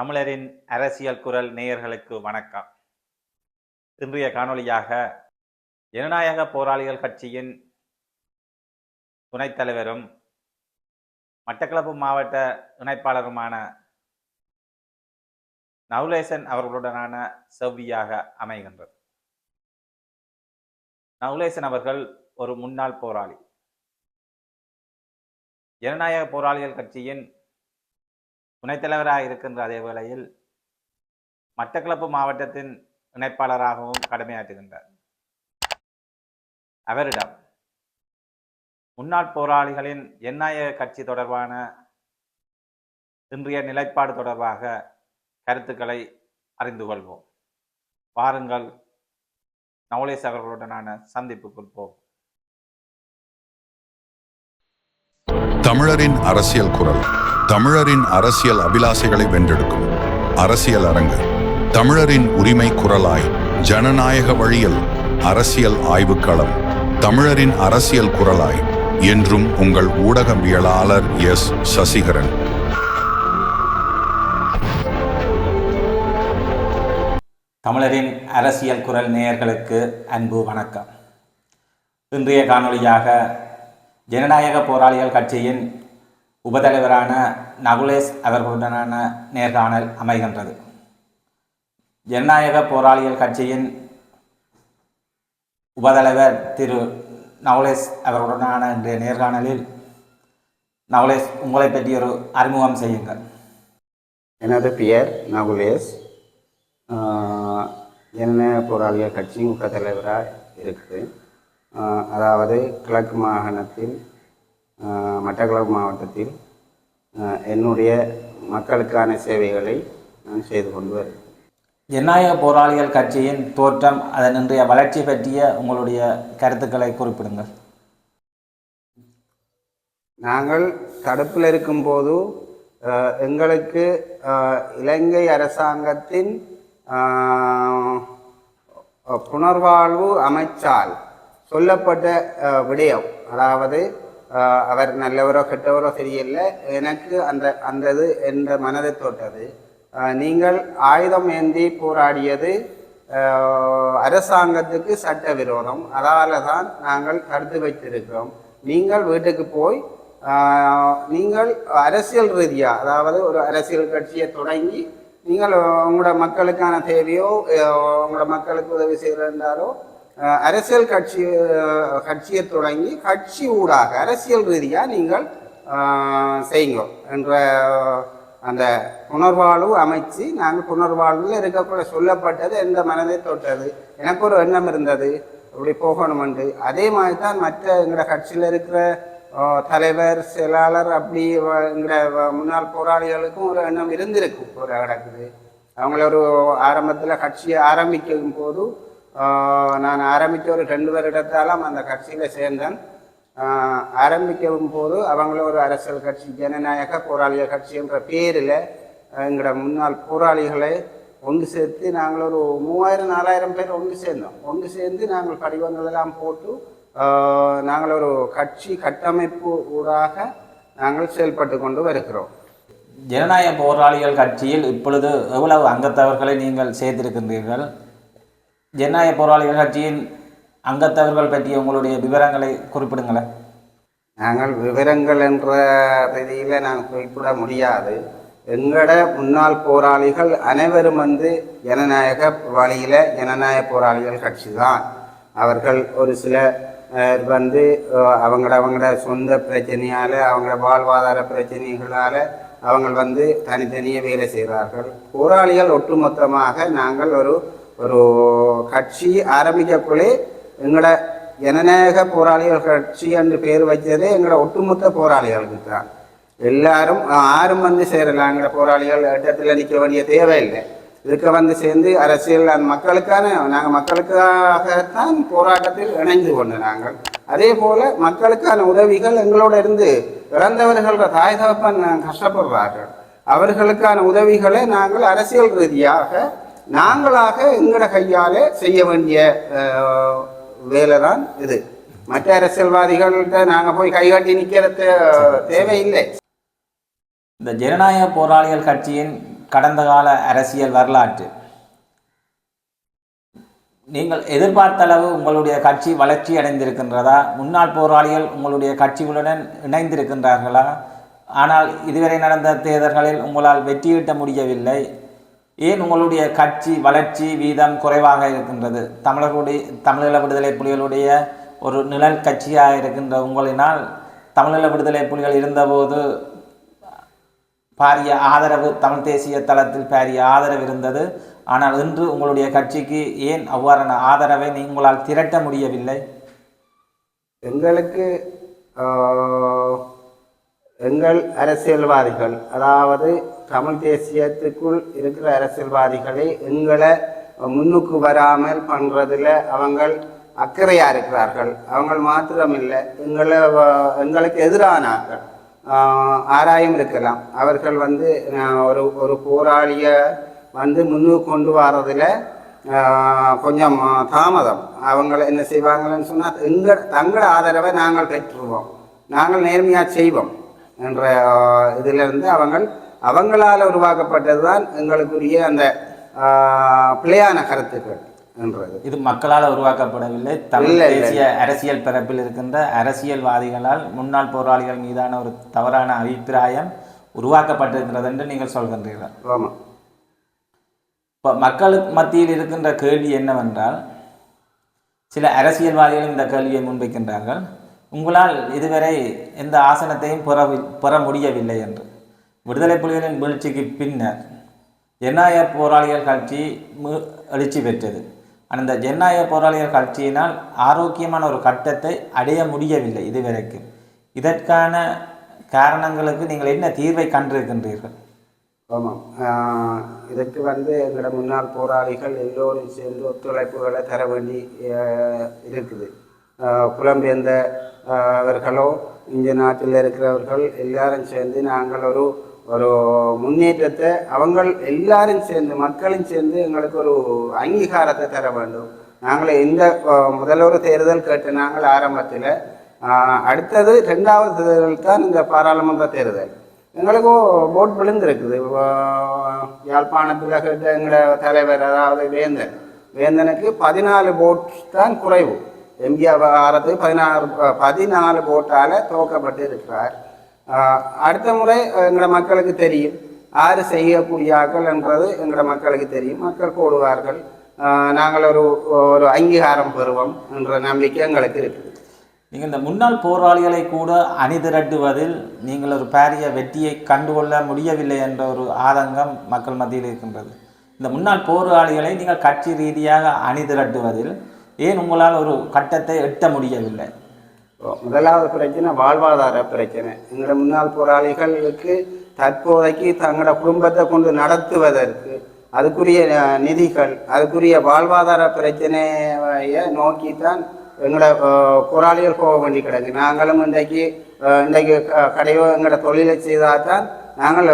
தமிழரின் அரசியல் குரல் நேயர்களுக்கு வணக்கம். இன்றைய காணொளியாக ஜனநாயக போராளிகள் கட்சியின் துணைத் தலைவரும் மட்டக்களப்பு மாவட்ட இணைப்பாளருமான நவுலேசன் அவர்களுடனான செவ்வியாக அமைகின்றது. நவுலேசன் அவர்கள் ஒரு முன்னாள் போராளி. ஜனநாயக போராளிகள் கட்சியின் துணைத்தலைவராக இருக்கின்ற அதே வேளையில் மட்டக்களப்பு மாவட்டத்தின் இணைப்பாளராகவும் கடமையாற்றுகின்றார். அவரிடம் முன்னாள் போராளிகளின் எண்ணாயக கட்சி தொடர்பான இன்றைய நிலைப்பாடு தொடர்பாக கருத்துக்களை அறிந்து கொள்வோம். வாருங்கள் நவலேஸ் அவர்களுடனான சந்திப்புக்குள் போவோம். தமிழரின் அரசியல் குரல். தமிழரின் அரசியல் அபிலாசைகளை வென்றெடுக்கும். அரசியல் அரங்கு தமிழரின் உரிமை குரலாய் ஜனநாயக வழியில் அரசியல் ஆய்வுக்களம் தமிழரின் அரசியல் குரலாய் என்றும் உங்கள் ஊடகவியலாளர் எஸ். சசிகரன். தமிழரின் அரசியல் குரல் நேயர்களுக்கு அன்பு வணக்கம். இன்றைய காணொளியாக ஜனநாயக போராளிகள் கட்சியின் உபதலைவரான நகுலேஷ் அவர்களுடனான நேர்காணல் அமைகின்றது. ஜனநாயக போராளிகள் கட்சியின் உபதலைவர் திரு நவலேஷ் அவர்களுடனான இன்றைய நேர்காணலில் நவலேஷ் உங்களை பற்றி ஒரு அறிமுகம் செய்யுங்கள். எனது பெயர் நகுலேஷ். ஜனநாயக போராளிகள் கட்சியின் உபதலைவராக இருக்குது அதாவது கிழக்கு மாகாணத்தில் மட்டக்களப்பு மாவட்டத்தில் என்னுடைய மக்களுக்கான சேவைகளை நான் செய்து கொண்டு வருகிறேன். ஜனநாயக போராளிகள் கட்சியின் தோற்றம் அதன் இன்றைய வளர்ச்சி பற்றிய உங்களுடைய கருத்துக்களை குறிப்பிடுங்கள். நாங்கள் தடுப்பில் இருக்கும்போது எங்களுக்கு இலங்கை அரசாங்கத்தின் புனர்வாழ்வு அமைச்சால் சொல்லப்பட்ட விடயம் அதாவது அவர் நல்லவரோ கெட்டவரோ தெரியல. எனக்கு அந்த அந்த இது என்ற மனதை தோட்டது நீங்கள் ஆயுதம் ஏந்தி போராடியது அரசாங்கத்துக்கு அரசாங்கத்துக்கு சட்டவிரோதம். அதால தான் நாங்கள் தடுத்து வைத்திருக்கிறோம். நீங்கள் வீட்டுக்கு போய் நீங்கள் அரசியல் ரீதியாக அதாவது ஒரு அரசியல் கட்சியை தொடங்கி நீங்கள் உங்களோட மக்களுக்கான தேவையோ உங்களோட மக்களுக்கு உதவி செய்கிறாரோ அரசியல் கட்சி கட்சியை தொடங்கி கட்சி ஊடாக அரசியல் ரீதியாக நீங்கள் செய்யுங்க என்ற அந்த புனர்வாழ்வு அமைச்சு நாங்கள் புனர்வாழ்வில் இருக்கக்கூட சொல்லப்பட்டது எந்த மனதை தொட்டது. எனக்கு ஒரு எண்ணம் இருந்தது. இப்படி போகணுமெண்டு அதே மாதிரி தான் மற்ற எங்களோட கட்சியில் இருக்கிற தலைவர் செயலாளர் அப்படி வ- எங்களோட வ- முன்னாள் போராளிகளுக்கும் ஒரு எண்ணம் இருந்திருக்கும். ஒரு கிடக்குது அவங்கள ஒரு ஆரம்பத்தில் கட்சியை ஆரம்பிக்கும் போது நான் ஆரம்பித்த ஒரு ரெண்டு வருடத்தாலும் அந்த கட்சியில் சேர்ந்தேன். ஆரம்பிக்கும் போது அவங்கள ஒரு அரசியல் கட்சி ஜனநாயக போராளிகள் கட்சி என்ற பேரில் எங்களோட முன்னாள் போராளிகளை ஒன்று சேர்த்து நாங்கள் ஒரு மூவாயிரம் நாலாயிரம் பேர் ஒன்று சேர்ந்தோம். ஒன்று சேர்ந்து நாங்கள் படிவங்களெல்லாம் போட்டு நாங்கள் ஒரு கட்சி கட்டமைப்பு ஊடாக நாங்கள் செயல்பட்டு கொண்டு வருகிறோம். ஜனநாயக போராளிகள் கட்சியில் இப்பொழுது எவ்வளவு அங்கத்தவர்களை நீங்கள் சேர்த்திருக்கின்றீர்கள்? ஜனநாயக போராளிகள் கட்சியின் அங்கத்தவர்கள் பற்றிய உங்களுடைய விவரங்களை குறிப்பிடுங்களேன். நாங்கள் விவரங்கள் என்ற ரீதியில் நாங்கள் குறிப்பிட முடியாது. எங்களோட முன்னாள் போராளிகள் அனைவரும் வந்து ஜனநாயக வழியில் ஜனநாயக போராளிகள் கட்சி தான் அவர்கள் ஒரு சில வந்து அவங்களோட அவங்களோட சொந்த பிரச்சனையால் அவங்களோட வாழ்வாதார பிரச்சனைகளால் அவங்க வந்து தனித்தனியே வேலை செய்கிறார்கள். போராளிகள் ஒட்டுமொத்தமாக நாங்கள் ஒரு ஒரு கட்சி ஆரம்பிக்கக்குள்ளே எங்களை ஜனநாயக போராளிகள் கட்சி என்று பேர் வச்சதே எங்களோட ஒட்டுமொத்த போராளிகளுக்கு தான் எல்லாரும் ஆறும் வந்து சேரலாம். எங்களை போராளிகள் இடத்துல நிற்க வேண்டிய தேவையில்லை. இதுக்கு வந்து சேர்ந்து அரசியல் அந்த மக்களுக்கான நாங்கள் மக்களுக்காகத்தான் போராட்டத்தில் இணைந்து கொண்டு நாங்கள். அதே போல மக்களுக்கான உதவிகள் எங்களோட இருந்து இறந்தவர்கள தாய் தகப்பன் கஷ்டப்படுறார்கள். அவர்களுக்கான உதவிகளை நாங்கள் அரசியல் ரீதியாக நாங்களாக எங்களோட கையாலே செய்ய வேண்டிய வேலை தான் இது. மற்ற அரசியல்வாதிகள்கிட்ட நாங்கள் போய் கைகாட்டி நிற்கிறது தேவையில்லை. இந்த ஜனநாயக போராளிகள் கட்சியின் கடந்த கால அரசியல் வரலாற்று. நீங்கள் எதிர்பார்த்த அளவு உங்களுடைய கட்சி வளர்ச்சி அடைந்திருக்கின்றதா? முன்னாள் போராளிகள் உங்களுடைய கட்சிகளுடன் இணைந்திருக்கின்றார்களா? ஆனால் இதுவரை நடந்த தேர்தல்களில் உங்களால் வெற்றியீட்ட முடியவில்லை. ஏன் உங்களுடைய கட்சி வளர்ச்சி வீதம் குறைவாக இருக்கின்றது? தமிழர்களுடைய தமிழீழ விடுதலை புலிகளுடைய ஒரு நிழல் கட்சியாக இருக்கின்ற உங்களினால் தமிழீழ விடுதலை புலிகள் இருந்தபோது பாரிய ஆதரவு தமிழ் தேசிய தளத்தில் பாரிய ஆதரவு இருந்தது. ஆனால் இன்று உங்களுடைய கட்சிக்கு ஏன் அவ்வாறான ஆதரவை நீங்களால் திரட்ட முடியவில்லை? எங்களுக்கு எங்கள் அரசியல்வாதிகள் அதாவது தமிழ் தேசியத்துக்குள் இருக்கிற அரசியல்வாதிகளை எங்களை முன்னுக்கு வராமல் பண்ணுறதில் அவங்க அக்கறையாக இருக்கிறார்கள். அவங்க மாத்திரமில்லை எங்களை எங்களுக்கு எதிரானார்கள். ஆராயம் ஆராயும் இருக்கலாம். அவர்கள் வந்து ஒரு ஒரு போராளியை வந்து முன்னுக்கு கொண்டு வரதில் கொஞ்சம் தாமதம். அவங்கள என்ன செய்வாங்கன்னு சொன்னால் எங்கள் தங்கள ஆதரவை நாங்கள் பெற்றுருவோம் நாங்கள் நேர்மையாக செய்வோம் என்ற இதிலிருந்து அவங்கள் அவங்களால் உருவாக்கப்பட்டது தான் எங்களுக்குரிய அந்த பிழையான கருத்துக்கள் என்றது. இது மக்களால் உருவாக்கப்படவில்லை. தமிழ். தேசிய அரசியல் பரப்பில் இருக்கின்ற அரசியல்வாதிகளால் முன்னாள் போராளிகள் மீதான ஒரு தவறான அபிப்பிராயம் உருவாக்கப்பட்டிருக்கிறது என்று நீங்கள் சொல்கின்றீர்கள். ஆமாம் இப்போ மக்களுக்கு மத்தியில் இருக்கின்ற கேள்வி என்னவென்றால் சில அரசியல்வாதிகள் இந்த கேள்வியை முன்வைக்கின்றார்கள். உங்களால் இதுவரை எந்த ஆசனத்தையும் பெற பெற முடியவில்லை என்று. விடுதலை புலிகளின் வீழ்ச்சிக்கு பின்னர் ஜனநாயக போராளிகள் கட்சி மு- எழுச்சி பெற்றது. அந்த ஜனநாயக போராளிகள் கட்சியினால் ஆரோக்கியமான ஒரு கட்டத்தை அடைய முடியவில்லை இதுவரைக்கும் இதற்கான காரணங்களுக்கு நீங்கள் என்ன தீர்வை கண்டிருக்கின்றீர்கள்? ஆமாம். இதற்கு வந்து எங்களோட முன்னாள் போராளிகள் எல்லோரும் சேர்ந்து ஒத்துழைப்புகளை தர வேண்டி இருக்குது. ஆஹ் புலம்பெயர்ந்த அவர்களோ இந்த நாட்டில் இருக்கிறவர்கள் எல்லாரும் சேர்ந்து நாங்கள் ஒரு ஒரு முன்னேற்றத்தை அவங்கள் எல்லாரும் சேர்ந்து மக்களும் சேர்ந்து எங்களுக்கு ஒரு அங்கீகாரத்தை தர வேண்டும். நாங்கள் இந்த ஆஹ் தேர்தல் கேட்ட நாங்கள் ஆரம்பத்தில் அடுத்தது ரெண்டாவது தேர்தல் தான் இந்த பாராளுமன்ற தேர்தல். எங்களுக்கும் போட் விழுந்திருக்குது. யாழ்ப்பாணத்தில் கேட்ட எங்களோட தலைவர் அதாவது வேந்தன். வேந்தனுக்கு பதினாலு போட் தான் குறைவு. எம்ஜிஆர் ஆரத்துக்கு பதினாறு பதினாலு போட்டால் துவக்கப்பட்டு இருக்கிறார். அடுத்த முறை எங்களோட மக்களுக்கு தெரியும். ஆறு செய்யக்கூடிய ஆக்கள் என்றது எங்களோட மக்களுக்கு தெரியும். மக்கள் கூடுவார்கள் நாங்கள் ஒரு ஒரு அங்கீகாரம் பெறுவோம் என்ற நம்பிக்கை எங்களுக்கு இருக்குது. நீங்கள் இந்த முன்னாள் போராளிகளை கூட அணிதிரட்டுவதில் நீங்கள் ஒரு பாரிய வெற்றியை கண்டுகொள்ள முடியவில்லை என்ற ஒரு ஆதங்கம் மக்கள் மத்தியில் இருக்கின்றது. இந்த முன்னாள் போராளிகளை நீங்கள் கட்சி ரீதியாக அணிதிரட்டுவதில் ஏன் உங்களால் ஒரு கட்டத்தை எட்ட முடியவில்லை? முதலாவது பிரச்சனை வாழ்வாதார பிரச்சனை. எங்களோட முன்னாள் போராளிகளுக்கு தற்போதைக்கு தங்களோட குடும்பத்தை கொண்டு நடத்துவதற்கு அதுக்குரிய நிதிகள் அதுக்குரிய வாழ்வாதார பிரச்சனையை நோக்கித்தான் எங்களோட போராளிகள் போக வேண்டி கிடக்கு. நாங்களும் இன்றைக்கு இன்றைக்கு க- கடையோ எங்களோட தொழிலை செய்தால் தான் நாங்கள்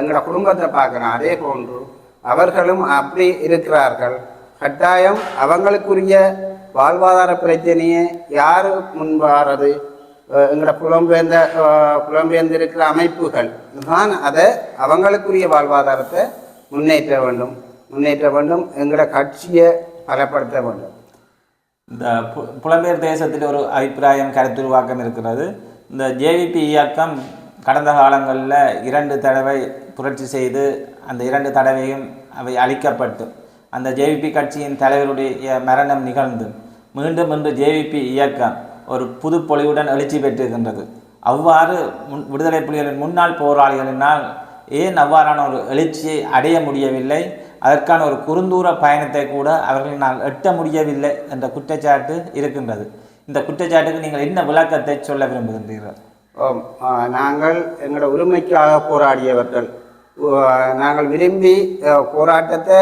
எங்களோட குடும்பத்தை பார்க்குறோம். அதே போன்று அவர்களும் அப்படி இருக்கிறார்கள். கட்டாயம் அவங்களுக்குரிய வாழ்வாதார பிரச்சனையை யார் முன்வாரது? எங்களோட புலம்பெயர்ந்த புலம்பெயர்ந்திருக்கிற அமைப்புகள். தான் அதை அவங்களுக்குரிய வாழ்வாதாரத்தை முன்னேற்ற வேண்டும். முன்னேற்ற வேண்டும் எங்களோட கட்சியை பலப்படுத்த வேண்டும். இந்த பு புலம்பெயர் தேசத்தில் ஒரு அபிப்பிராயம் கருத்துருவாக்கம் இருக்கிறது. இந்த ஜேவிபி இயக்கம் கடந்த காலங்களில் இரண்டு தடவை புரட்சி செய்து அந்த இரண்டு தடவையும் அவை அழிக்கப்பட்டு அந்த ஜேவிபி கட்சியின் தலைவருடைய மரணம் நிகழ்ந்து மீண்டும் இன்று ஜேவிபி இயக்கம் ஒரு புது பொலிவுடன் எழுச்சி பெற்றிருக்கின்றது. அவ்வாறு முன் விடுதலை புலிகளின் முன்னாள் போராளிகளினால் ஏன் அவ்வாறான ஒரு எழுச்சியை அடைய முடியவில்லை? அதற்கான ஒரு குறுந்தூர பயணத்தை கூட அவர்களினால் எட்ட முடியவில்லை என்ற குற்றச்சாட்டு இருக்கின்றது. இந்த குற்றச்சாட்டுக்கு நீங்கள் என்ன விளக்கத்தை சொல்ல விரும்புகின்றீர்கள்? நாங்கள் எங்களோட உரிமைக்காக போராடியவர்கள். நாங்கள் விரும்பி போராட்டத்தை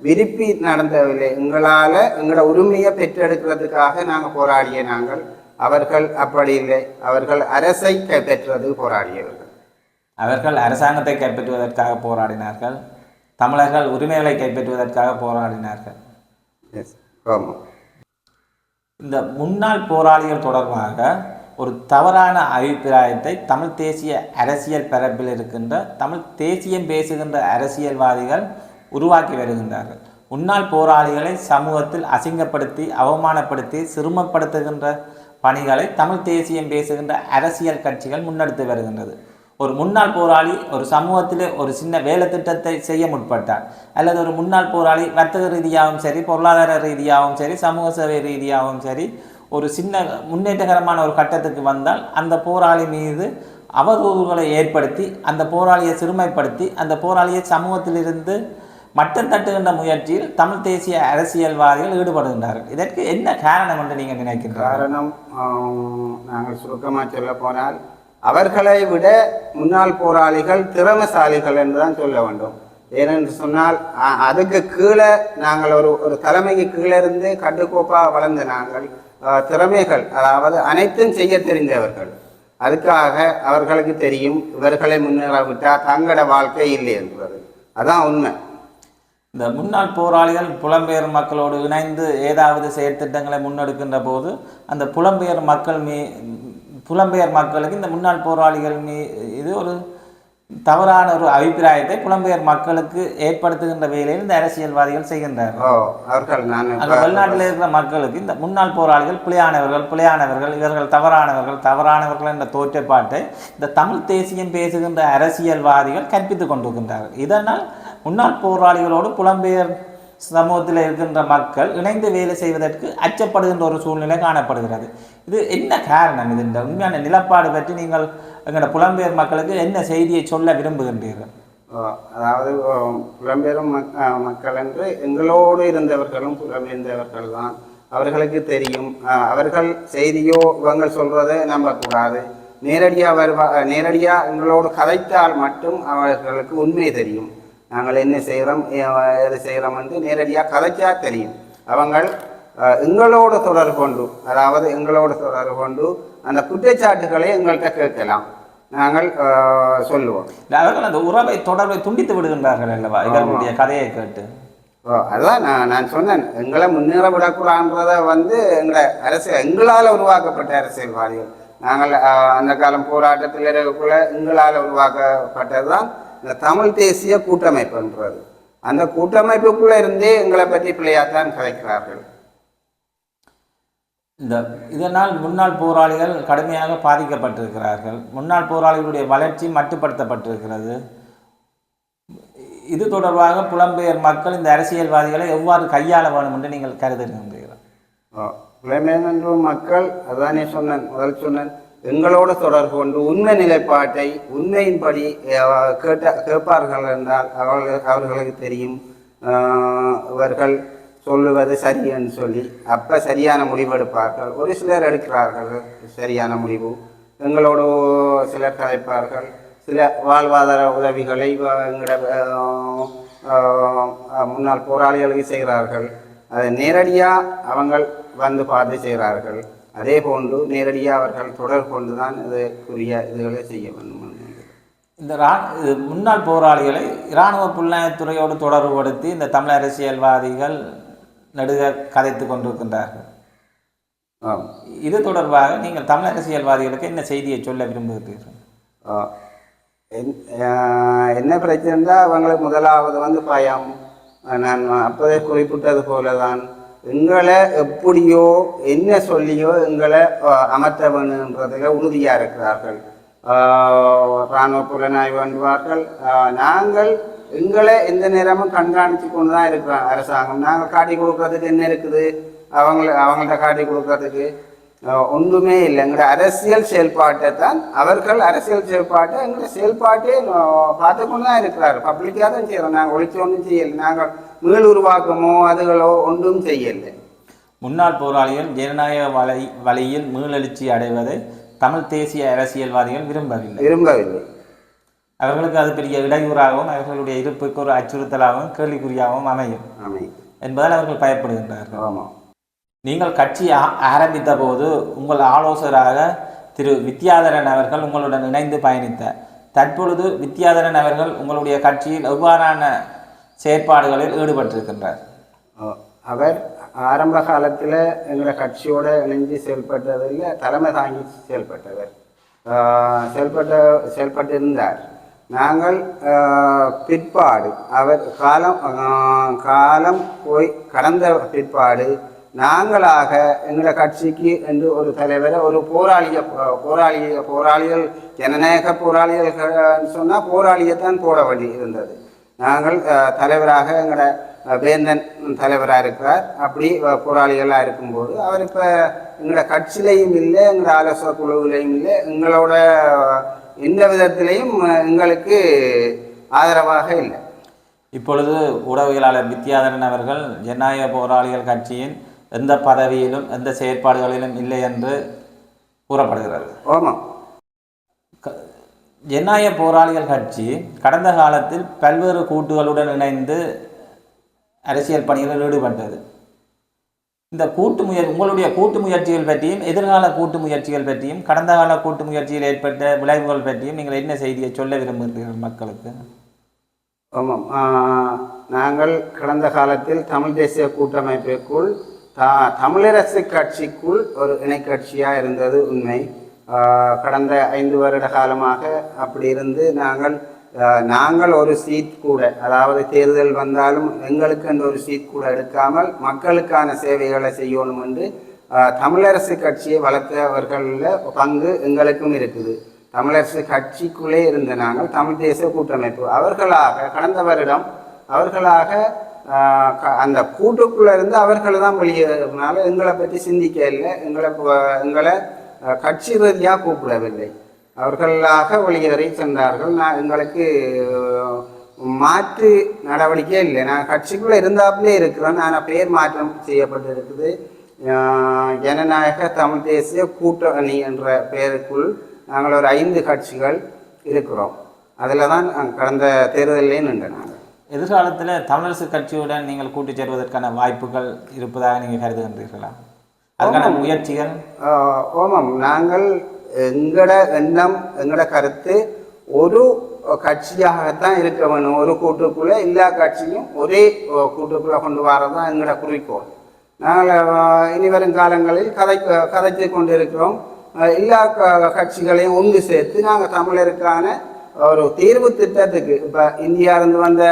விரும்பி நடந்தவில்லை. எங்களால் எங்களோட உரிமையை பெற்றெடுக்கிறதுக்காக நாங்கள் போராடிய நாங்கள். அவர்கள் அப்படி இல்லை. அவர்கள் அரசை கைப்பற்றது போராடியவர்கள். அவர்கள் அரசாங்கத்தை கைப்பற்றுவதற்காக போராடினார்கள். தமிழர்கள் உரிமைகளை கைப்பற்றுவதற்காக போராடினார்கள். எஸ் ஆமாம் இந்த முன்னாள் போராளிகள் தொடர்பாக ஒரு தவறான அபிப்பிராயத்தை தமிழ் தேசிய அரசியல் பரப்பில் இருக்கின்ற தமிழ் தேசியம் பேசுகின்ற அரசியல்வாதிகள் உருவாக்கி வருகின்றார்கள். முன்னாள் போராளிகளை சமூகத்தில் அசிங்கப்படுத்தி அவமானப்படுத்தி சிறுமப்படுத்துகின்ற பணிகளை தமிழ் தேசியம் பேசுகின்ற அரசியல் கட்சிகள் முன்னெடுத்து வருகின்றது. ஒரு முன்னாள் போராளி ஒரு சமூகத்திலே ஒரு சின்ன வேலை திட்டத்தை செய்ய முற்பட்டார். அல்லது ஒரு முன்னாள் போராளி வர்த்தக ரீதியாகவும் சரி பொருளாதார ரீதியாகவும் சரி சமூக சேவை ரீதியாகவும் சரி ஒரு சின்ன முன்னேற்றகரமான ஒரு கட்டத்துக்கு வந்தால் அந்த போராளி மீது அவதூறுகளை ஏற்படுத்தி அந்த போராளியை சிறுமைப்படுத்தி அந்த போராளியை சமூகத்திலிருந்து மட்டம் தட்டுகின்ற முயற்சியில் தமிழ் தேசிய அரசியல்வாதிகள் ஈடுபடுகின்றார்கள். இதற்கு என்ன காரணம் என்று நீங்கள் நினைக்கின்றார்கள்? காரணம் நாங்கள் சுருக்கமாக சொல்ல போனால் அவர்களை விட முன்னாள் போராளிகள் திறமசாலிகள் என்று தான் சொல்ல வேண்டும். ஏனென்று சொன்னால் அதுக்கு கீழே நாங்கள் ஒரு ஒரு தலைமைக்கு கீழே இருந்து கட்டுக்கோப்பாக வளர்ந்த நாங்கள் திறமைகள் அதாவது அனைத்தும் செய்ய தெரிந்தவர்கள். அதுக்காக அவர்களுக்கு தெரியும் இவர்களை முன்னேற விட்டால் தங்களோட வாழ்க்கை இல்லை என்பது. அதான் உண்மை. இந்த முன்னாள் போராளிகள் புலம்பெயர் மக்களோடு இணைந்து ஏதாவது செயற்திட்டங்களை முன்னெடுக்கின்ற போது அந்த புலம்பெயர் மக்கள் மீ புலம்பெயர் மக்களுக்கு இந்த முன்னாள் போராளிகள் மீ இது ஒரு தவறான ஒரு அபிப்பிராயத்தை புலம்பெயர் மக்களுக்கு ஏற்படுத்துகின்ற வேலையில் இந்த அரசியல்வாதிகள் இப்ப- வெளிநாட்டில் இருக்கிற மக்களுக்கு இந்த முன்னாள் போராளிகள் பிழையானவர்கள் பிழையானவர்கள் இவர்கள் தவறானவர்கள் தவறானவர்கள் என்ற தோற்றப்பாட்டை இந்த தமிழ் தேசியம் பேசுகின்ற அரசியல்வாதிகள் கற்பித்துக் கொண்டிருக்கின்றார்கள். இதனால் முன்னாள் போராளிகளோடு புலம்பெயர் சமூகத்தில் இருக்கின்ற மக்கள் இணைந்து வேலை செய்வதற்கு அச்சப்படுகின்ற ஒரு சூழ்நிலை காணப்படுகிறது. இது என்ன காரணம்? இது இந்த உண்மையான நிலப்பாடு பற்றி நீங்கள் எங்களோட புலம்பெயர் மக்களுக்கு என்ன செய்தியை சொல்ல விரும்புகின்றீர்கள்? அதாவது புலம்பெயரும் மக்கள் என்று எங்களோடு இருந்தவர்களும் புலம்பெயர்ந்தவர்கள் தான் அவர்களுக்கு தெரியும். அவர்கள் செய்தியோ இவங்க சொல்றதை நம்பக்கூடாது. நேரடியாக வருவா நேரடியாக எங்களோடு கதைத்தால் மட்டும் அவர்களுக்கு உண்மை தெரியும். நாங்கள் என்ன செய்கிறோம் எது செய்கிறோம் என்று நேரடியாக கதைச்சா தெரியும். அவங்கள் எங்களோடு தொடர்பு கொண்டு அதாவது எங்களோடு தொடர்பு கொண்டு அந்த குற்றச்சாட்டுகளை எங்கள்கிட்ட கேட்கலாம். நாங்கள் சொல்லுவோம். அவர்கள் அந்த உறவை தொடர்பை துண்டித்து விடுகின்றார்கள் அல்லவா? இவர்களுடைய கதையை கேட்டு. ஓ, அதுதான் நான் நான் சொன்னேன். எங்களை முன்னேற விடக்கூடாதுன்றத வந்து எங்களை அரசியல் எங்களால் உருவாக்கப்பட்ட அரசியல்வாதிகள். நாங்கள் அந்த காலம் போராட்டத்தில் இருக்கக்குள்ள எங்களால் உருவாக்கப்பட்டது தான் இந்த தமிழ் தேசிய கூட்டமைப்புன்றது. அந்த கூட்டமைப்புக்குள்ளே இருந்தே எங்களை பற்றி பிள்ளையாத்தான் கதைக்கிறார்கள். இந்த இதனால் முன்னாள் போராளிகள் கடுமையாக பாதிக்கப்பட்டிருக்கிறார்கள். முன்னாள் போராளிகளுடைய வளர்ச்சி மட்டுப்படுத்தப்பட்டிருக்கிறது. இது தொடர்பாக புலம்பெயர் மக்கள் இந்த அரசியல்வாதிகளை எவ்வாறு கையாள வேண்டும் என்று நீங்கள் கருதுகின்றீர்கள்? புலமேனன்று மக்கள் அதானே சொன்னேன் முதல் சொன்னேன். எங்களோட தொடர்பு கொண்டு உண்மை நிலைப்பாட்டை உண்மையின்படி கேட்ட கேட்பார்கள் என்றால் அவர்கள் அவர்களுக்கு தெரியும். இவர்கள் சொல்லுவது சரி என்று சொல்லி அப்போ சரியான முடிவு எடுப்பார்கள். ஒரு சிலர் எடுக்கிறார்கள் சரியான முடிவு. எங்களோடு சிலர் கலைப்பார்கள் சில வாழ்வாதார உதவிகளை எங்களோட முன்னாள் போராளிகளுக்கு செய்கிறார்கள். அதை நேரடியாக அவங்கள் வந்து பார்த்து செய்கிறார்கள். அதே போன்று நேரடியாக அவர்கள் தொடர்பு கொண்டு தான் இதுக்குரிய இதுகளை செய்ய வேண்டும். இந்த ரா முன்னாள் போராளிகளை இராணுவ புலனாய்த்துறையோடு தொடர்புபடுத்தி இந்த தமிழ் அரசியல்வாதிகள் நடுக கதைத்து கொண்டிருக்கின்றார்கள். இது தொடர்பாக நீங்கள் தமிழ் அரசியல்வாதிகளுக்கு என்ன செய்தியை சொல்ல விரும்புகிறீர்கள் என்ன பிரச்சனைனா அவங்களுக்கு முதலாவது வந்து பயம் நான் அப்போதே குறிப்பிட்டது போல தான் எங்களை எப்படியோ என்ன சொல்லியோ எங்களை அமர்த்த வேணுன்றதில் உறுதியாக இருக்கிறார்கள். இராணுவ புலனாய்வு அனுப்புவார்கள் நாங்கள் எங்களை எந்த நேரமும் கண்காணித்து கொண்டு தான் இருக்கிறோம். அரசாங்கம் நாங்கள் காட்டி கொடுக்கறதுக்கு என்ன இருக்குது? அவங்கள அவங்கள்ட்ட காட்டி கொடுக்கறதுக்கு ஒன்றுமே இல்லை. எங்களோட அரசியல் செயல்பாட்டை தான் அவர்கள் அரசியல் செயல்பாட்டை எங்களோட செயல்பாட்டே பார்த்து கொண்டு தான் இருக்கிறார் பப்ளிக்காக தான் செய்கிறோம் நாங்கள் ஒழிச்சு ஒன்றும் செய்யலை. நாங்கள் மீள் உருவாக்கமோ அதுகளோ ஒன்றும் செய்யலை. முன்னாள் போராளிகள் ஜனநாயக வலை வழியில் மீளெழுச்சி அடைவதை தமிழ் தேசிய அரசியல்வாதிகள் விரும்பவில்லை. விரும்பவில்லை. அவர்களுக்கு அது பெரிய இடையூறாகவும் அவர்களுடைய இருப்புக்கு ஒரு அச்சுறுத்தலாகவும் கேள்விக்குறியாகவும் அமையும். ஆமை என்பதால் அவர்கள் பயப்படுகின்றார்கள். ஆமாம். நீங்கள் கட்சி ஆ- ஆரம்பித்த போது உங்கள் ஆலோசகராக திரு வித்யாதரன் அவர்கள் உங்களுடன் இணைந்து பயணித்தார். தற்பொழுது வித்யாதரன் அவர்கள் உங்களுடைய கட்சியில் எவ்வாறான செயற்பாடுகளில் ஈடுபட்டிருக்கின்றார்? அவர் ஆரம்ப காலத்தில் எங்களை கட்சியோடு இணைந்து செயல்பட்டதில் தலைமை தாங்கி செயல்பட்டவர். செயல்பட்ட செயல்பட்டிருந்தார். நாங்கள் பிற்பாடு அவர் காலம் காலம் போய் கடந்த பிற்பாடு நாங்களாக எங்களை கட்சிக்கு என்று ஒரு தலைவரை ஒரு போராளிய போராளிய போராளிகள் ஜனநாயக போராளிகள் சொன்னால் போராளியை தான் போட வேண்டி இருந்தது. நாங்கள் தலைவராக எங்களோட வேந்தன் தலைவராக இருக்கிறார். அப்படி போராளிகளாக இருக்கும்போது அவர் இப்போ எங்களோட கட்சியிலையும் இல்லை எங்களோட ஆலோசனை குழுவிலையும் இல்லை எங்களோட எந்த விதத்திலையும் எங்களுக்கு ஆதரவாக இல்லை. இப்பொழுது ஊடகவியலாளர் வித்யாதரன் அவர்கள் ஜனநாயக போராளிகள் கட்சியின் எந்த பதவியிலும் எந்த செயற்பாடுகளிலும் இல்லை என்று கூறப்படுகிறது. ஆமாம் ஜனநாயக போராளிகள் கட்சி கடந்த காலத்தில் பல்வேறு கூட்டுகளுடன் இணைந்து அரசியல் பணிகளில் ஈடுபட்டது. இந்த கூட்டு முயற் உங்களுடைய கூட்டு முயற்சிகள் பற்றியும் எதிர்கால கூட்டு முயற்சிகள் பற்றியும் கடந்த கால கூட்டு முயற்சியில் ஏற்பட்ட விளைவுகள் பற்றியும் நீங்கள் என்ன செய்தியை சொல்ல விரும்புகிறீர்கள் மக்களுக்கு? ஆமாம். நாங்கள் கடந்த காலத்தில் தமிழ் தேசிய கூட்டமைப்பிற்குள் தமிழரசு கட்சிக்குள் ஒரு இணைக்கட்சியாக இருந்தது உண்மை. கடந்த ஐந்து வருட காலமாக அப்படி இருந்து நாங்கள் நாங்கள் ஒரு சீட் கூட அதாவது தேர்தல் வந்தாலும் எங்களுக்கு என்ற ஒரு சீட் கூட எடுக்காமல் மக்களுக்கான சேவைகளை செய்யணும் என்று தமிழரசு கட்சியை வளர்த்தவர்களில் பங்கு எங்களுக்கும் இருக்குது. தமிழரசு கட்சிக்குள்ளே இருந்த நாங்கள் தமிழ் தேசிய கூட்டமைப்பு. அவர்களாக கடந்த வருடம் அவர்களாக அந்த கூட்டுக்குள்ளே இருந்து அவர்கள் தான் வெளியேறதுனால எங்களை பற்றி சிந்திக்க இல்லை. எங்களை எங்களை கட்சி ரீதியாக கூப்பிடவில்லை. அவர்களாக வெளியேறி சென்றார்கள். நான் எங்களுக்கு மாற்று நடவடிக்கை இல்லை. நான் கட்சிக்குள்ளே இருந்தாப்புலே இருக்கிறேன். நான் பெயர் மாற்றம் செய்யப்பட்டிருக்குது. ஜனநாயக தமிழ் தேசிய கூட்டணி என்ற பெயருக்குள் நாங்கள் ஒரு ஐந்து கட்சிகள் இருக்கிறோம். அதில் தான் நாங்கள் கடந்த தேர்தலிலே நின்று நாங்கள் எதிர்காலத்தில் தமிழரசு கட்சியுடன் நீங்கள் கூட்டு சேருவதற்கான வாய்ப்புகள் இருப்பதாக நீங்கள் கருதுகின்றீர்களா? அதுக்கான முயற்சிகள்? ஓமாம் நாங்கள் எங்களோட எண்ணம் எங்களோட கருத்து ஒரு கட்சியாகத்தான் இருக்க வேணும் ஒரு கூட்டுக்குள்ளே எல்லா கட்சியும் ஒரே கூட்டுக்குள்ளே கொண்டு வரது தான் எங்களோட குறிக்கோள். நாங்கள் இனி வரும் காலங்களில் கதை கதைத்து கொண்டிருக்கிறோம். எல்லா கட்சிகளையும் ஒன்று சேர்த்து நாங்கள் தமிழருக்கான ஒரு தீர்வு திட்டத்துக்கு. இப்போ இந்தியாவிலிருந்து வந்த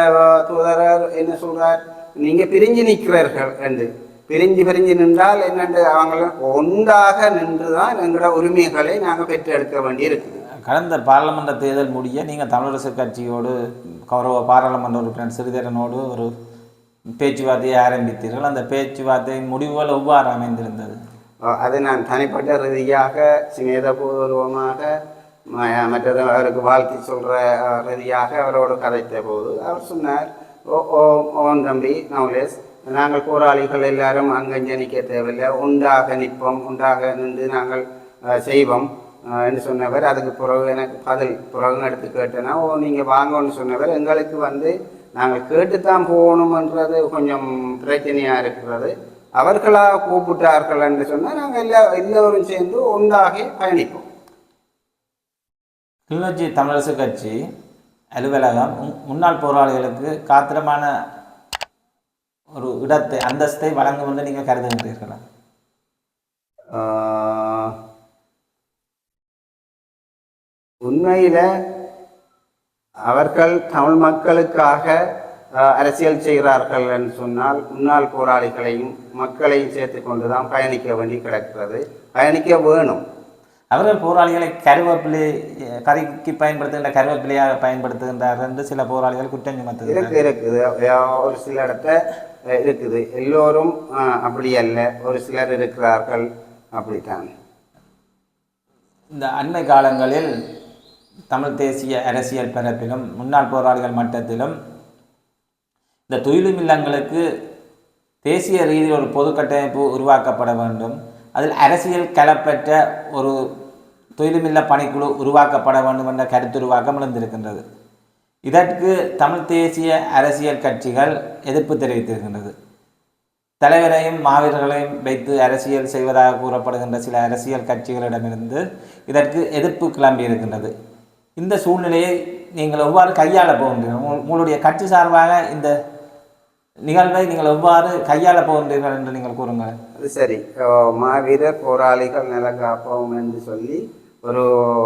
தூதரர் என்ன சொல்றார்? நீங்கள் பிரிஞ்சு நிற்கிறீர்கள் என்று. பிரிஞ்சு பிரிஞ்சு நின்றால் என்னென்று அவங்க ஒன்றாக நின்று தான் எங்களோட உரிமைகளை நாங்கள் பெற்றெடுக்க வேண்டி இருக்குது கடந்த பாராளுமன்ற தேர்தல் முடிய நீங்கள் தமிழரசு கட்சியோடு கௌரவ பாராளுமன்ற உறுப்பினர் சிறிதரனோடு ஒரு பேச்சுவார்த்தையை ஆரம்பித்தீர்கள். அந்த பேச்சுவார்த்தையின் முடிவுகள் எவ்வாறு அமைந்திருந்தது? அது நான் தனிப்பட்ட ரீதியாக சிநேகபூர்வமாக ம- மற்றது அவருக்கு வாழ்க்கை சொல்கிற ரீதியாக அவரோடு கதைத்த போது அவர் சொன்னார் ஓ ஓ ஓன் தம்பி நவலேஸ் நாங்கள் போராளிகள் எல்லாரும் அங்கஞ்சனிக்க தேவையில்லை. உண்டாக நிற்போம் உண்டாக நின்று நாங்கள் செய்வோம் என்று சொன்னவர். அதுக்கு பிறகு எனக்கு பதில் பிறகு எடுத்து கேட்டேன்னா ஓ நீங்கள் வாங்கன்னு சொன்னவர். எங்களுக்கு வந்து நாங்கள் கேட்டுத்தான் போகணுமன்றது கொஞ்சம் பிரச்சனையாக இருக்கிறது. அவர்களாக கூப்பிட்டார்கள் என்று சொன்னால் நாங்கள் எல்லா எல்லோரும் சேர்ந்து ஒன்றாக பயணிப்போம். கிளிநொச்சி தமிழரசு கட்சி அலுவலகம் முன்னாள் போராளிகளுக்கு காத்திரமான ஒரு இடத்தை அந்தஸ்தை வழங்கும் என்று நீங்கள் கருதுகின்றீர்களா? உண்மையில் அவர்கள் தமிழ் மக்களுக்காக அரசியல் செய்கிறார்கள் என்று சொன்னால் முன்னாள் போராளிகளையும் மக்களையும் சேர்த்து கொண்டு தான் பயணிக்க வேண்டி கிடக்கிறது. பயணிக்க வேணும். அவர்கள் போராளிகளை கருவேப்பிலை கறிக்கு பயன்படுத்துகின்ற கருவேப்பிலையாக பயன்படுத்துகின்றார்கள் என்று சில போராளிகள் குற்றம் சுமத்துகிறார்கள் இருக்கு இருக்குது. ஒரு சில இடத்த இருக்குது. எல்லோரும் அப்படி அல்ல. ஒரு சிலர் இருக்கிறார்கள் அப்படித்தான். இந்த அண்மை காலங்களில் தமிழ் தேசிய அரசியல் பரப்பிலும் முன்னாள் போராளிகள் மட்டத்திலும் இந்த துயிலும் இல்லங்களுக்கு தேசிய ரீதியில் ஒரு பொது கட்டமைப்பு உருவாக்கப்பட வேண்டும். அதில் அரசியல் களப்பற்ற ஒரு தொழிலுமில்ல பணிக்குழு உருவாக்கப்பட வேண்டும் என்ற கருத்துருவாக்கம் எழுந்திருக்கின்றது. இதற்கு தமிழ் தேசிய அரசியல் கட்சிகள் எதிர்ப்பு தெரிவித்திருக்கின்றது. தலைவரையும் மாவீரர்களையும் வைத்து அரசியல் செய்வதாக கூறப்படுகின்ற சில அரசியல் கட்சிகளிடமிருந்து இதற்கு எதிர்ப்பு கிளம்பி இருக்கின்றது இந்த சூழ்நிலையை நீங்கள் எவ்வாறு கையாள போகின்றீர்கள்? உங்களுடைய கட்சி சார்பாக இந்த நிகழ்வை நீங்கள் எவ்வாறு கையாள போகின்றீர்கள் என்று நீங்கள் கூறுங்கள். அது சரி. மாவீரர் போராளிகள் நல காப்போம் என்று சொல்லி ஒரு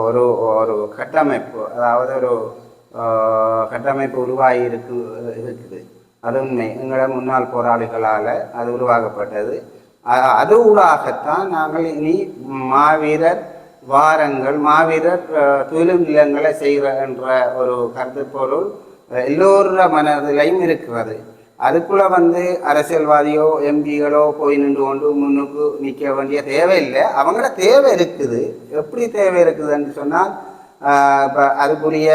ஒரு ஒரு கட்டமைப்பு அதாவது ஒரு கட்டமைப்பு உருவாகி இருக்கு இருக்குது. அது உண்மை. எங்களோட முன்னாள் போராளிகளால் அது உருவாக்கப்பட்டது. அது ஊடாகத்தான் நாங்கள் இனி மாவீரர் வாரங்கள் மாவீரர் தொழில் நிலங்களை செய்கிற என்ற ஒரு கருத்து பொருள் எல்லோர மனதிலையும் இருக்கிறது. அதுக்குள்ள வந்து அரசியல்வாதியோ எம்பிகளோ போய் நின்று கொண்டு முன்னுக்கு நிற்க வேண்டிய தேவையில்லை. அவங்கள தேவை இருக்குது. எப்படி தேவை இருக்குதுன்னு சொன்னால் இப்போ அதுக்குரிய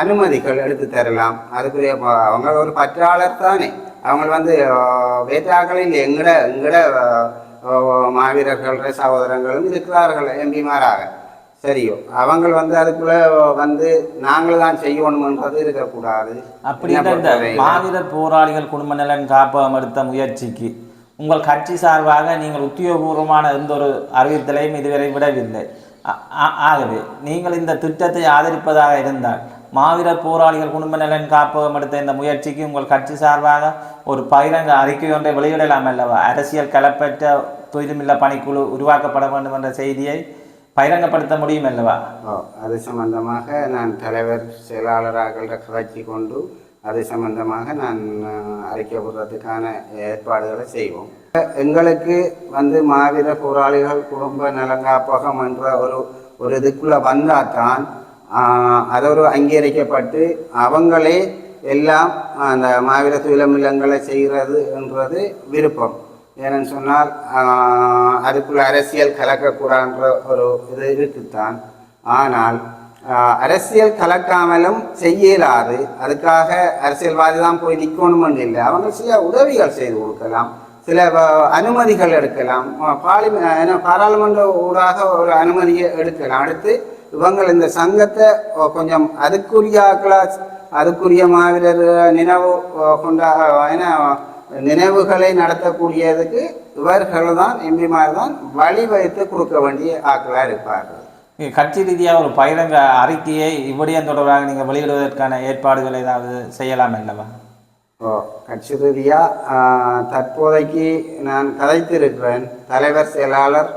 அனுமதிகள் எடுத்து தரலாம். அதுக்குரிய அவங்க ஒரு பற்றாளர் தானே. அவங்க வந்து வேற்றாக்களில் எங்கட எங்கட மாவீரர்கள் சகோதரங்களும் இருக்கிறார்கள் எம்பிமாராக சரியோ அவங்க வந்து அதுக்குள்ள வந்து நாங்கள் தான் செய்யணும்ன்றது இருக்கக்கூடாது. அப்படி என்ன இந்த. மாவீரர் போராளிகள் குடும்ப நலன் காப்பகம் எடுத்த முயற்சிக்கு உங்கள் கட்சி சார்பாக நீங்கள் உத்தியோகபூர்வமான எந்த ஒரு அறிவித்தலையும் இதுவரை விடவில்லை. ஆகவே நீங்கள் இந்த திட்டத்தை ஆதரிப்பதாக இருந்தால் மாவீரர் போராளிகள் குடும்ப நலன் காப்பகம் எடுத்த இந்த முயற்சிக்கு உங்கள் கட்சி சார்பாக ஒரு பகிரங்க அறிக்கை ஒன்றை வெளியிடலாம் அல்லவா? அரசியல் களப்பற்ற தொழிலுமில்ல பணிக்குழு உருவாக்கப்பட வேண்டும் என்ற செய்தியை பகிரங்கப்படுத்த முடியும் அல்லவா? அது சம்பந்தமாக நான் தலைவர் செயலாளராக கதைச்சி கொண்டு அது சம்பந்தமாக நான் அறிக்கை போடுறதுக்கான ஏற்பாடுகளை செய்வோம். எங்களுக்கு வந்து மாவீர போராளிகள் குடும்ப நலங்காப்பகம் என்ற ஒரு ஒரு இதுக்குள்ள வந்தால் தான் அது ஒரு அங்கீகரிக்கப்பட்டு அவங்களே எல்லாம் அந்த மாவீர துயிலமில்லங்களை செய்கிறது என்றது விருப்பம். ஏன்னு சொன்னால் அதுக்குள்ள அரசியல் கலக்கக்கூடாதுன்ற ஒரு இது இருக்குத்தான். ஆனால் அரசியல் கலக்காமலும் செய்யலாது. அதுக்காக அரசியல்வாதி தான் போய் நிற்கணும்னு இல்லை. அவங்க சில உதவிகள் செய்து கொடுக்கலாம். சில அனுமதிகள் எடுக்கலாம். பாலி பாராளுமன்ற ஊடாக ஒரு அனுமதியை எடுக்கலாம். அடுத்து இவங்கள் இந்த சங்கத்தை கொஞ்சம் அதுக்குரிய அதுக்குரிய மாவீரர் நினைவு கொண்டா ஏன்னா நினைவுகளை நடத்தக்கூடியதுக்கு இவர்கள் தான் எம்பிமார் தான் வழிவகுத்து கொடுக்க வேண்டிய ஆட்களாக இருப்பார்கள். கட்சி ரீதியாக ஒரு பகிரங்க அறிக்கையை இவ்விடயம் தொடர்பாக நீங்கள் வெளியிடுவதற்கான ஏற்பாடுகள் ஏதாவது செய்யலாம் அல்லவா? ஓ கட்சி ரீதியாக தற்போதைக்கு நான் கதைத்திருக்கிறேன். தலைவர் செயலாளர்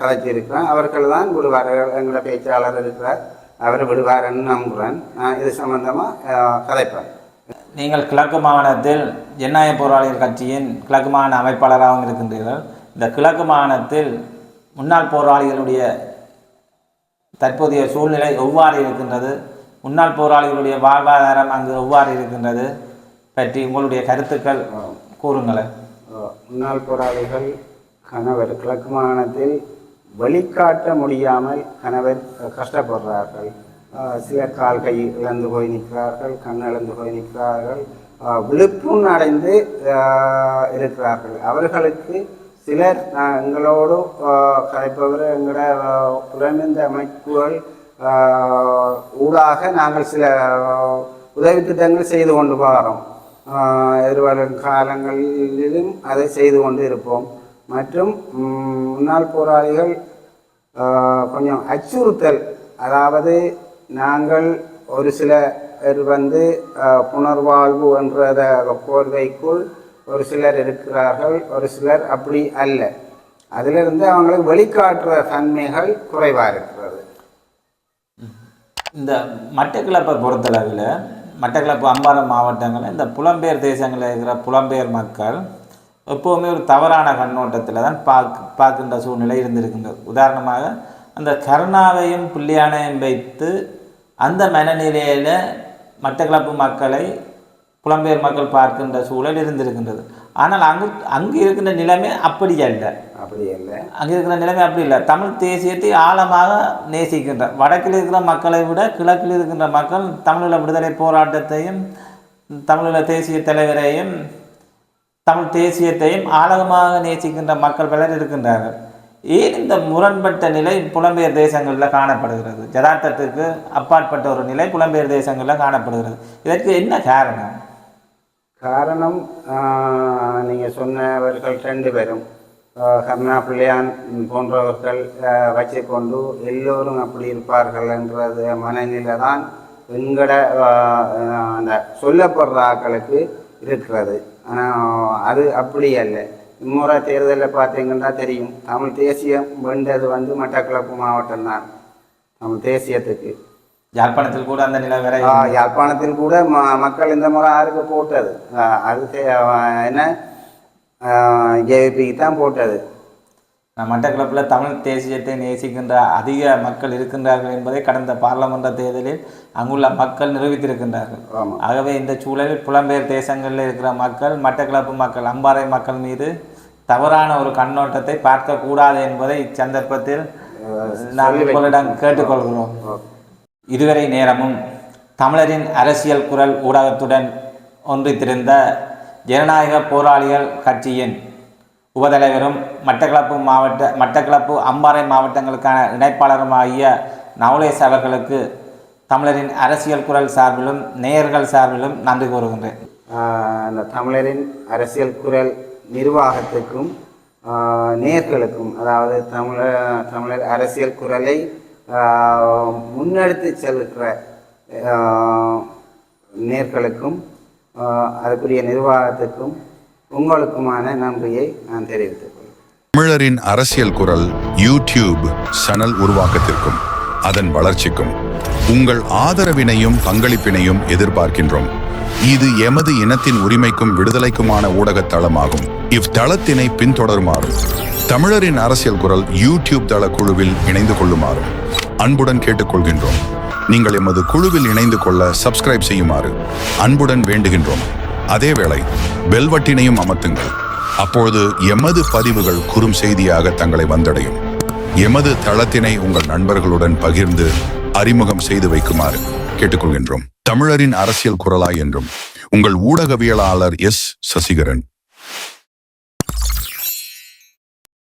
கதைத்திருக்கிறேன் அவர்கள் தான் விடுவார்கள் எங்களோட பேச்சாளர் இருக்கிறார். அவர் விடுவாருன்னு நம்புகிறேன். நான் இது சம்பந்தமாக கதைப்பேன். நீங்கள் கிழக்கு மாகாணத்தில் ஜனநாயக போராளிகள் கட்சியின் கிழக்கு மாகாண அமைப்பாளராகவும் இருக்கின்றீர்கள். இந்த கிழக்கு மாகாணத்தில் முன்னாள் போராளிகளுடைய தற்போதைய சூழ்நிலை எவ்வாறு இருக்கின்றது? முன்னாள் போராளிகளுடைய வாழ்வாதாரம் அங்கு எவ்வாறு இருக்கின்றது? பற்றி உங்களுடைய கருத்துக்கள் கூறுங்களேன். முன்னாள் போராளிகள் கணவர் கிழக்கு மாகாணத்தில் வெளிக்காட்ட முடியாமல் கணவர் கஷ்டப்படுறார்கள். சில சிலர் கால் கை இழந்து போய் நிற்கிறார்கள் கண் இழந்து போய் நிற்கிறார்கள். ஆஹ், விழுப்புண் அடைந்து இருக்கிறார்கள். அவர்களுக்கு சிலர் எங்களோடு கலைப்பவர் எங்களோட ஆஹ், புலமிந்த அமைப்புகள் ஊடாக நாங்கள் சில உதவி திட்டங்கள் செய்து கொண்டு வரோம். எதிர்வரும் காலங்களிலும் அதை செய்து கொண்டு இருப்போம். மற்றும் முன்னாள் போராளிகள் கொஞ்சம் அச்சுறுத்தல் அதாவது நாங்கள் ஒரு சில பேர் வந்து புனர்வாழ்வு என்ற போர்வைக்குள் ஒரு சிலர் இருக்கிறார்கள் ஒரு சிலர் அப்படி அல்ல. அதிலிருந்து அவங்களுக்கு வெளிக்காட்டுற தன்மைகள் குறைவாக இருக்கிறது. இந்த மட்டக்கிளப்பை பொறுத்தளவில் மட்டக்கிழப்பு அம்பாறை மாவட்டங்களில் இந்த புலம்பெயர் தேசங்களில் இருக்கிற புலம்பெயர் மக்கள் எப்போவுமே ஒரு தவறான கண்ணோட்டத்தில் தான் பார்க்க பார்க்கின்ற சூழ்நிலை இருந்திருக்கின்றது. உதாரணமாக அந்த கருணாவையும் புள்ளியானையும் வைத்து அந்த மனநிலையில் மட்டக்களப்பு மக்களை புலம்பெயர் மக்கள் பார்க்கின்ற சூழல் இருந்திருக்கின்றது. ஆனால் அங்கு அங்கு இருக்கின்ற நிலைமை அப்படி அல்ல. அப்படி இல்லை அங்கே இருக்கிற நிலைமை அப்படி இல்லை. தமிழ் தேசியத்தை ஆழமாக நேசிக்கின்ற வடக்கில் இருக்கிற மக்களை விட கிழக்கில் இருக்கின்ற மக்கள் தமிழீழ விடுதலை போராட்டத்தையும் தமிழீழ தேசிய தலைவரையும் தமிழ் தேசியத்தையும் ஆழமாக நேசிக்கின்ற மக்கள் பலர் இருக்கின்றார்கள். ஏன் இந்த முரண்பட்ட நிலை புலம்பெயர் தேசங்களில் காணப்படுகிறது? ஜதார்த்தத்துக்கு அப்பாற்பட்ட ஒரு நிலை புலம்பெயர் தேசங்களில் காணப்படுகிறது. இதற்கு என்ன காரணம்? காரணம் நீங்கள் சொன்னவர்கள் ரெண்டு பேரும். ஆஹ் கருணா பிள்ளையான் போன்றவர்கள் வச்சு வச்சுக்கொண்டு எல்லோரும் அப்படி இருப்பார்கள் என்றது மனநிலை தான் எங்கட அந்த சொல்லப்படுற ஆக்களுக்கு இருக்கிறது. ஆனால் அது அப்படி அல்ல. இம்முறை தேர்தலில் பார்த்தீங்கன்னா தெரியும். தமிழ் தேசியம் வென்றது வந்து மட்டக்களப்பு மாவட்டம் தான் தமிழ் தேசியத்துக்கு. யாழ்ப்பாணத்தில் கூட அந்த நிலவரை ஆஹ், யாழ்ப்பாணத்தில் கூட ம மக்கள் இந்த முறை யாருக்கு போட்டது. அது என்ன? ஜேவிபிக்கு தான் போட்டது. மட்டக்களப்பில் தமிழ் தேசியத்தை நேசிக்கின்ற அதிக மக்கள் இருக்கின்றார்கள் என்பதை கடந்த பாராளுமன்ற தேர்தலில் அங்குள்ள மக்கள் நிரூபித்திருக்கின்றார்கள். ஆகவே இந்த சூழலில் புலம்பெயர் தேசங்களில் இருக்கிற மக்கள் மட்டக்களப்பு மக்கள் அம்பாறை மக்கள் மீது தவறான ஒரு கண்ணோட்டத்தை பார்க்கக்கூடாது என்பதை இச்சந்தர்ப்பத்தில் நாங்கள் உங்களிடம் கேட்டுக்கொள்கிறோம். இதுவரை நேரமும் தமிழரின் அரசியல் குரல் ஊடகத்துடன் ஒன்றித்திருந்த ஜனநாயக போராளிகள் கட்சியின் உபதலைவரும் மட்டக்களப்பு மாவட்ட மட்டக்களப்பு அம்பாறை மாவட்டங்களுக்கான இணைப்பாளருமாகிய நவலேஷ் அவர்களுக்கு தமிழரின் அரசியல் குரல் சார்பிலும் நேயர்கள் சார்பிலும் நன்றி கூறுகின்றேன். தமிழரின் அரசியல் குரல் நிர்வாகத்துக்கும் நேர்களுக்கும் அதாவது தமிழ தமிழர் அரசியல் குரலை முன்னெடுத்து செல்கிற நேர்களுக்கும் அதுக்குரிய நிர்வாகத்துக்கும் உங்களுக்குமான நன்றியை நான் தெரிவித்துக் கொள்கிறேன். தமிழரின் அரசியல் குரல் யூடியூப் சேனல் உருவாக்கத்திற்கும் அதன் வளர்ச்சிக்கும். உங்கள் ஆதரவினையும் பங்களிப்பினையும் எதிர்பார்க்கின்றோம். இது எமது இனத்தின் உரிமைக்கும் விடுதலைக்குமான ஊடகத் தளமாகும். இவ்தளத்தினை பின்தொடருமாறும். தமிழரின் அரசியல் குரல் யூடியூப் தள குழுவில் இணைந்து கொள்ளுமாறும். அன்புடன் கேட்டுக்கொள்கின்றோம். நீங்கள் எமது குழுவில் இணைந்து கொள்ள சப்ஸ்கிரைப் செய்யுமாறு அன்புடன் வேண்டுகின்றோம். அதேவேளை பெல்வட்டினையும் அமர்த்துங்கள். அப்பொழுது எமது பதிவுகள் குறும் செய்தியாக தங்களை வந்தடையும். எமது தளத்தினை உங்கள் நண்பர்களுடன் பகிர்ந்து அறிமுகம் செய்து வைக்குமாறு கேட்டுக்கொள்கின்றோம். தமிழரின் அரசியல் குரலாய் என்றும் உங்கள் ஊடகவியலாளர் எஸ் சசிகரன்.